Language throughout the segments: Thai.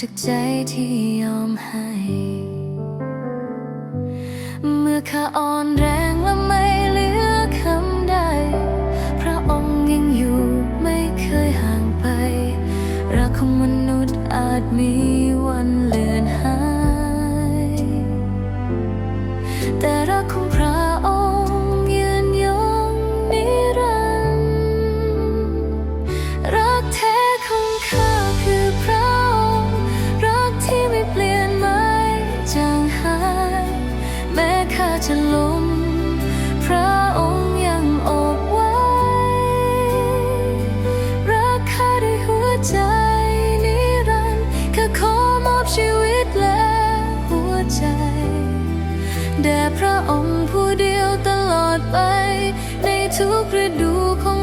จากใจที่ยอมให้ เมื่อข้าอ่อนแรง พระองค์ผู้เดียวตลอดไป ในทุกฤดูของ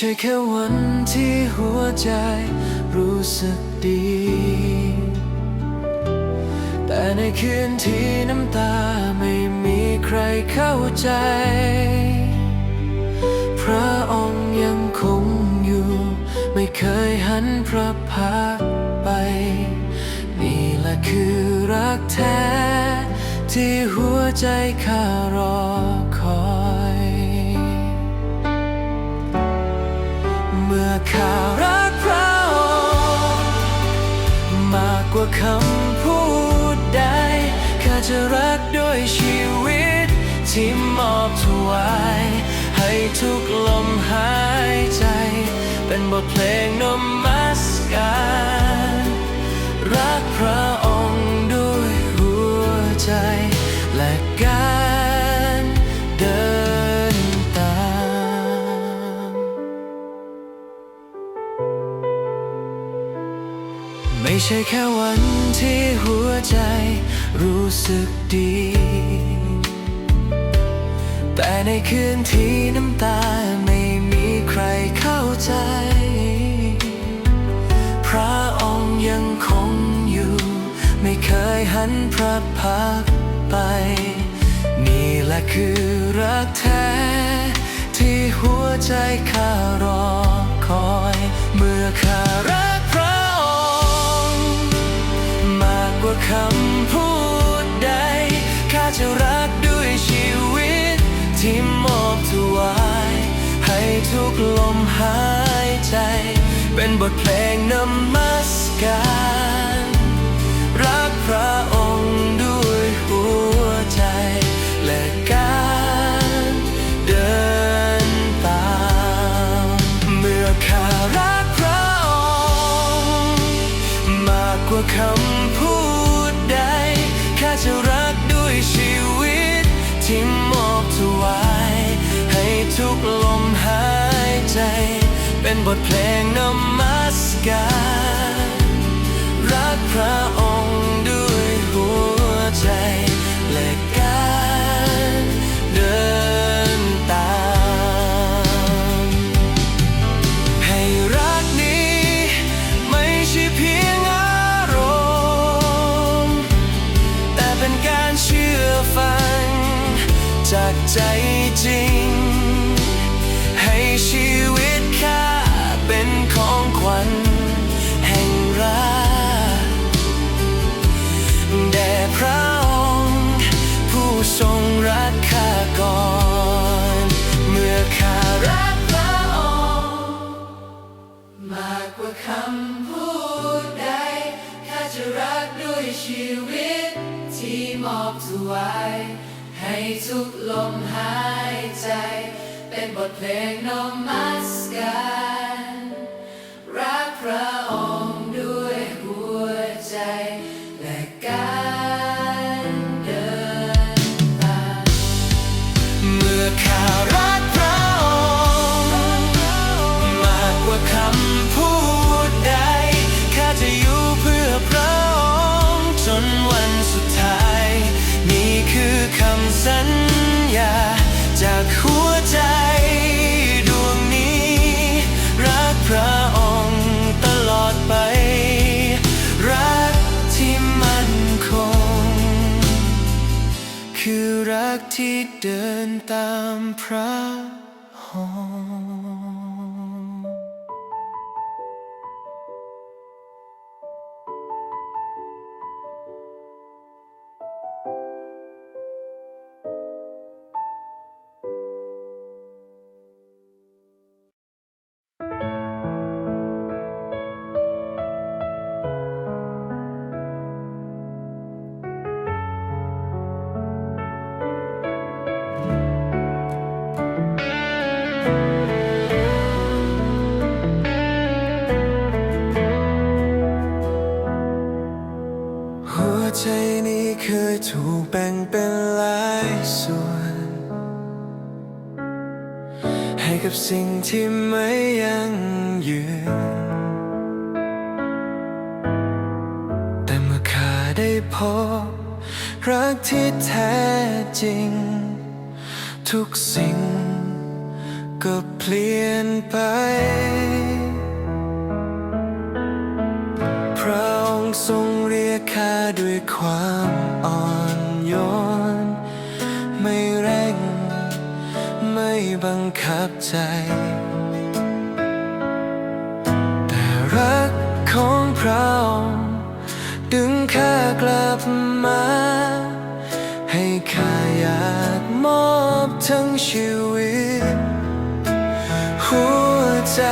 ใช่แค่วันที่หัวใจรู้สึกดี แต่ในคืนที่น้ำตาไม่มีใครเข้าใจ พระองค์ยังคงอยู่ ไม่เคยหันพระพักไป นี่แหละคือรักแท้ ที่หัวใจข้ารอ ข้ารักพระองค์มากกว่าคำพูดใดข้าจะรักด้วยชีวิต ที่มอบถวาย ให้ทุกลมหายใจ เป็นบทเพลงนมัสก ไม่ใช่แค่วันที่หัวใจรู้สึกดี แต่ในคืนที่น้ำตาไม่มีใครเข้าใจ พระองค์ยังคงอยู่ ไม่เคยหันพระพักไป นี่แหละคือรักแท้ ที่หัวใจข้ารอคอย เมื่อข้ารัก คำพูดใด ข้าจะรักด้วยชีวิต ที่มอบถวาย ให้ทุกลมหายใจ เป็นบทเพลงนมัสการ รักพระ บทเพลงนมัสการ รักพระองค์ วายให้ทุกลมหายใจ เป็นบทเพลงนมัสการรักพระองค์ เดินตามพระหอง ให้กับสิ่งที่ไม่ยั่งยืน แต่เมื่อข้าได้พบ รักที่แท้จริง ทุกสิ่งก็เปลี่ยนไป พระองค์ทรงเรียกข้าด้วยความับใจ แต่รักของพระองค์ดึงข้ากลับมา ให้ข้าอยากมอบทั้งชีวิต หัวใจ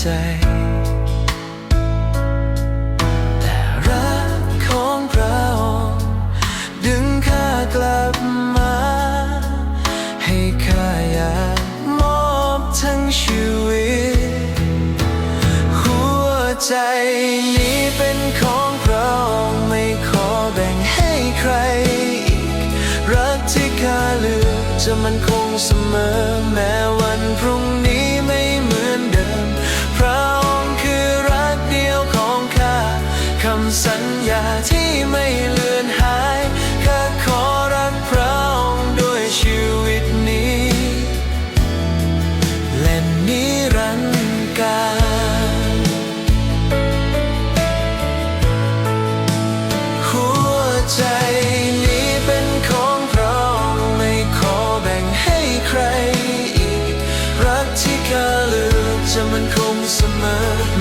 ใจ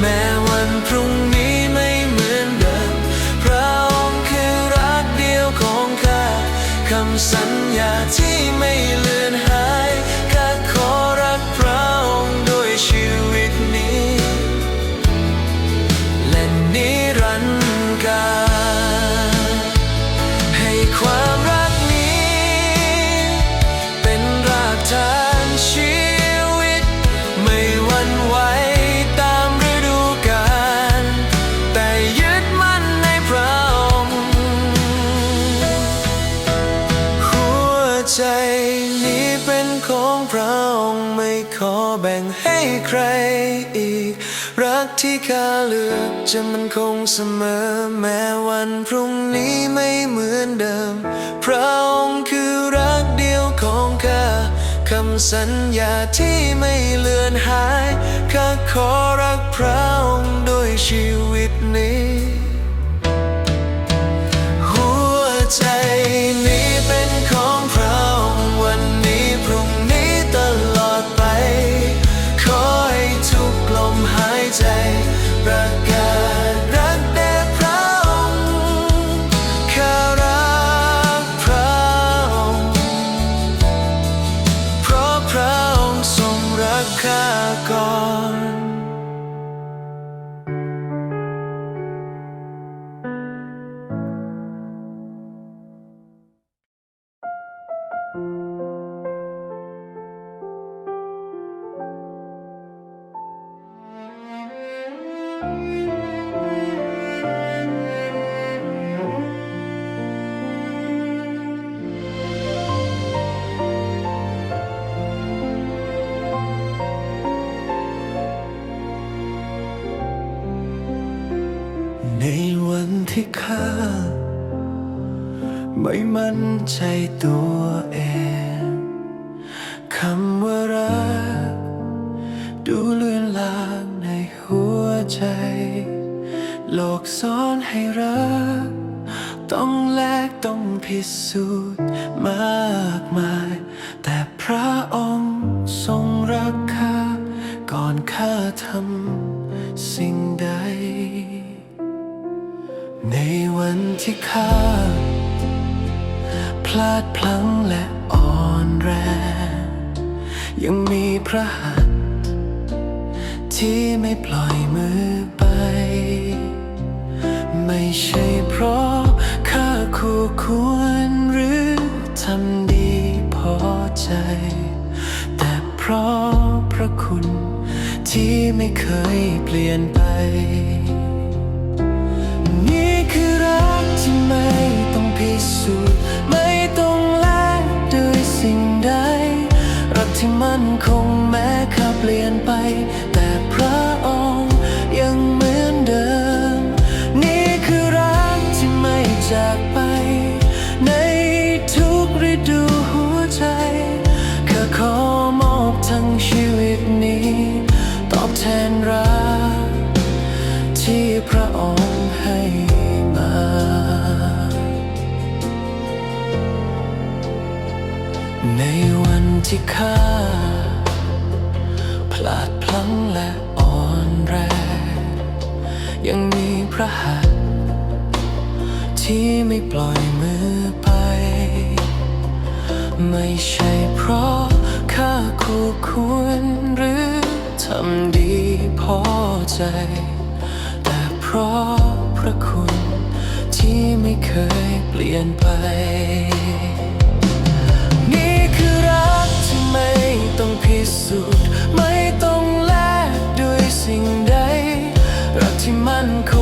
อ พระองค์ไม่ขอแบ่งให้ใครอีก รักที่ข้าเลือกจะมันคงเสมอแม้วันพรุ่งนี้ไม่เหมือนเดิม พระองค์คือรักเดียวของข้าคำสัญญาที่ไม่เลือนหายข้าขอรักพระองค์ด้วยชีวิตนี้ คำว่ารัก ดูเลื่อนลางในหัวใจ โลกสอนให้รัก ต้องแลกต้องพิสูจน์มากมาย แต่พระองค์ทรงรักข้าก่อนข้าทำสิ่งใด ในวันที่ข้าพลาดพลั้งและอ่อนแรง ยังมีพระหัตถ์ที่ไม่ปล่อยมือไป ไม่ใช่เพราะข้าคู่ควรหรือทำดีพอใจ แต่เพราะพระคุณที่ไม่เคยเปลี่ยนไป นี่คือรักที่ไม่ต้องพิสูจน์ ที่มันคงแม้ข้าเปลี่ยนไป แต่พระองค์ยังเหมือนเดิม นี่คือรักที่ไม่จาก ที่ข้าพลาดพลั้งและอ่อนแรง ยังมีพระหัตถ์ที่ไม่ปล่อยมือไป ไม่ใช่เพราะข้าคู่ควรหรือทำดีพอใจ แต่เพราะพระคุณที่ไม่เคยเปลี่ยนไป ไม่ต้องพิสูจน์ ไม่ต้องแลกด้วยสิ่งใด รักที่มั่นคง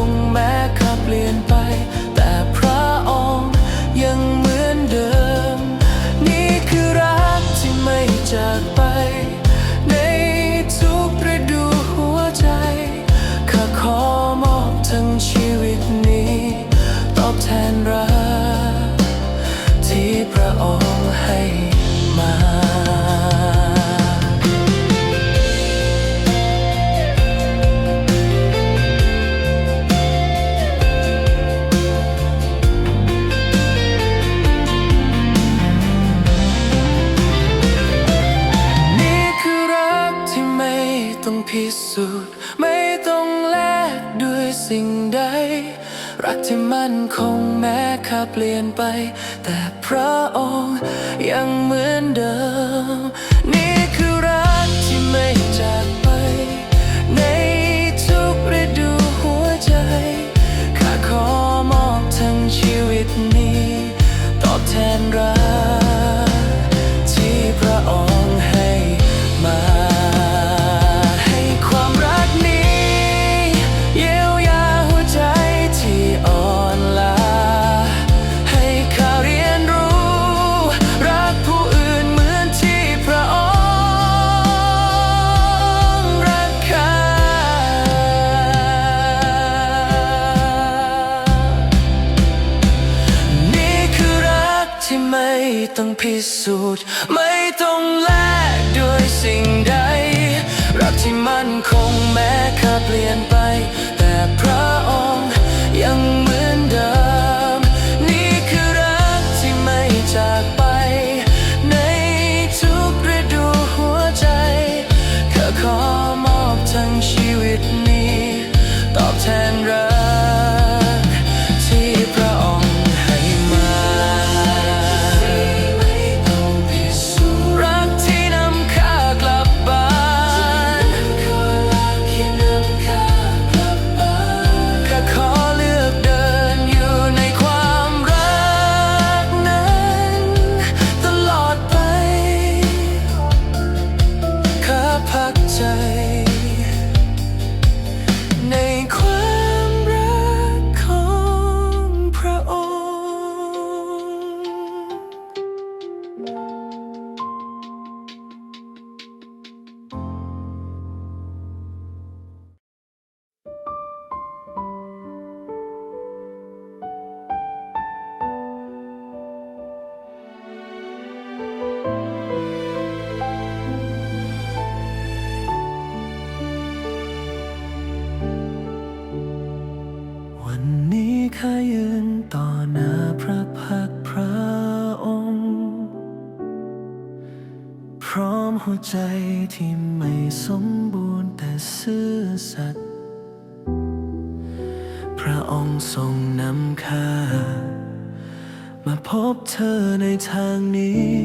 พบเธอในทางนี้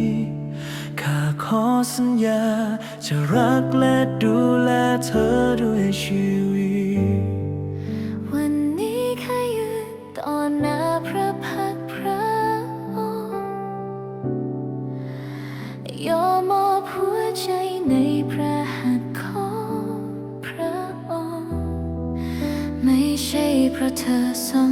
ข้าขอสัญญา จะรักและดูแลเธอด้วยชีวิต วันนี้ข้ายืนต่อหน้าพระพักพระองค์ยอมมอบหัวใจในพระหัตถ์ของพระองค์ ไม่ใช่เพราะเธอสมบู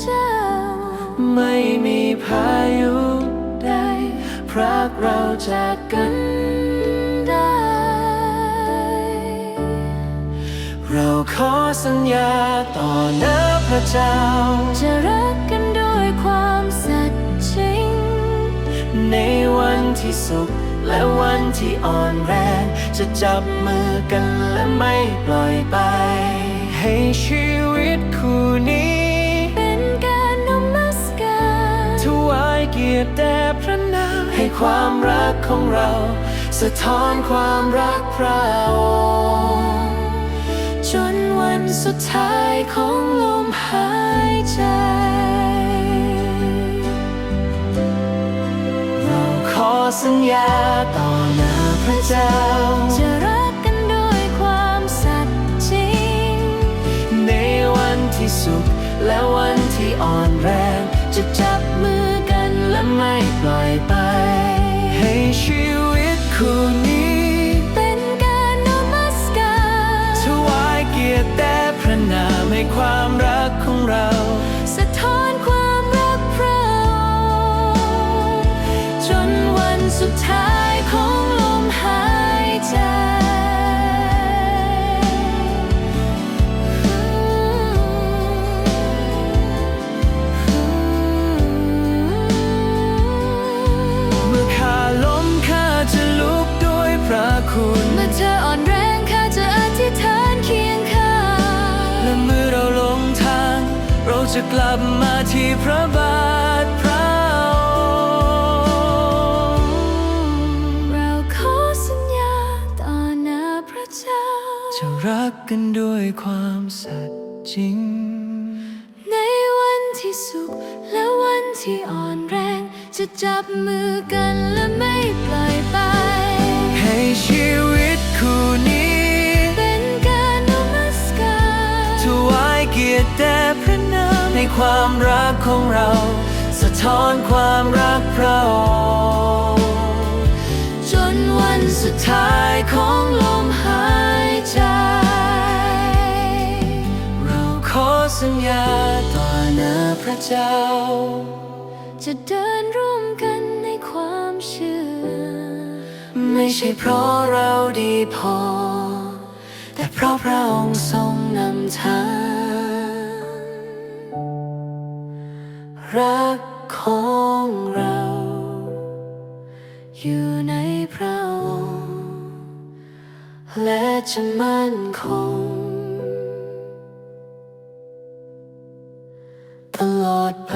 เจ้า ไม่มีพายุใดพรากเราจากกันได้ เราขอสัญญาต่อหน้าพระเจ้า จะรักกันด้วยความสัตย์จริง ในวันที่สุขและวันที่อ่อนแรง จะจับมือกันและไม่ปล่อยไป ให้ชีวิตคู่นี้เป็น กียรติแด่พระนามให้ความรักของเรา สะท้อนความรักพระองค์จนวันสุดท้ายของลมหายใจ เราขอสัญญาต่อหน้าพระเจ้า คุณเมื่อเธออ่อนแรงข้าจะอธิษฐานเคียงข้างและเมื่อเราหลงทาง เราจะกลับมาที่พระบาทพระองค์เราขอสัญญาต่อหน้าพระเจ้า จะรักกันด้วยความสัตย์จริง ในวันที่สุขและวันที่อ่อนแรง จะจับมือกันและไม่ปล่อยไป ในความรักของเรา สะท้อนความรักพระองค์จนวันสุดท้ายของลมหายใจ เราขอสัญญาต่อหน้าพระเจ้า จะเดินร่วมกันในความเชื่อ ไม่ใช่เพราะเราดีพอ แต่เพราะพระองค์ทรงนำทาง รักของเรา อยู่ในพระองค์และจะมั่นคง ตลอดไป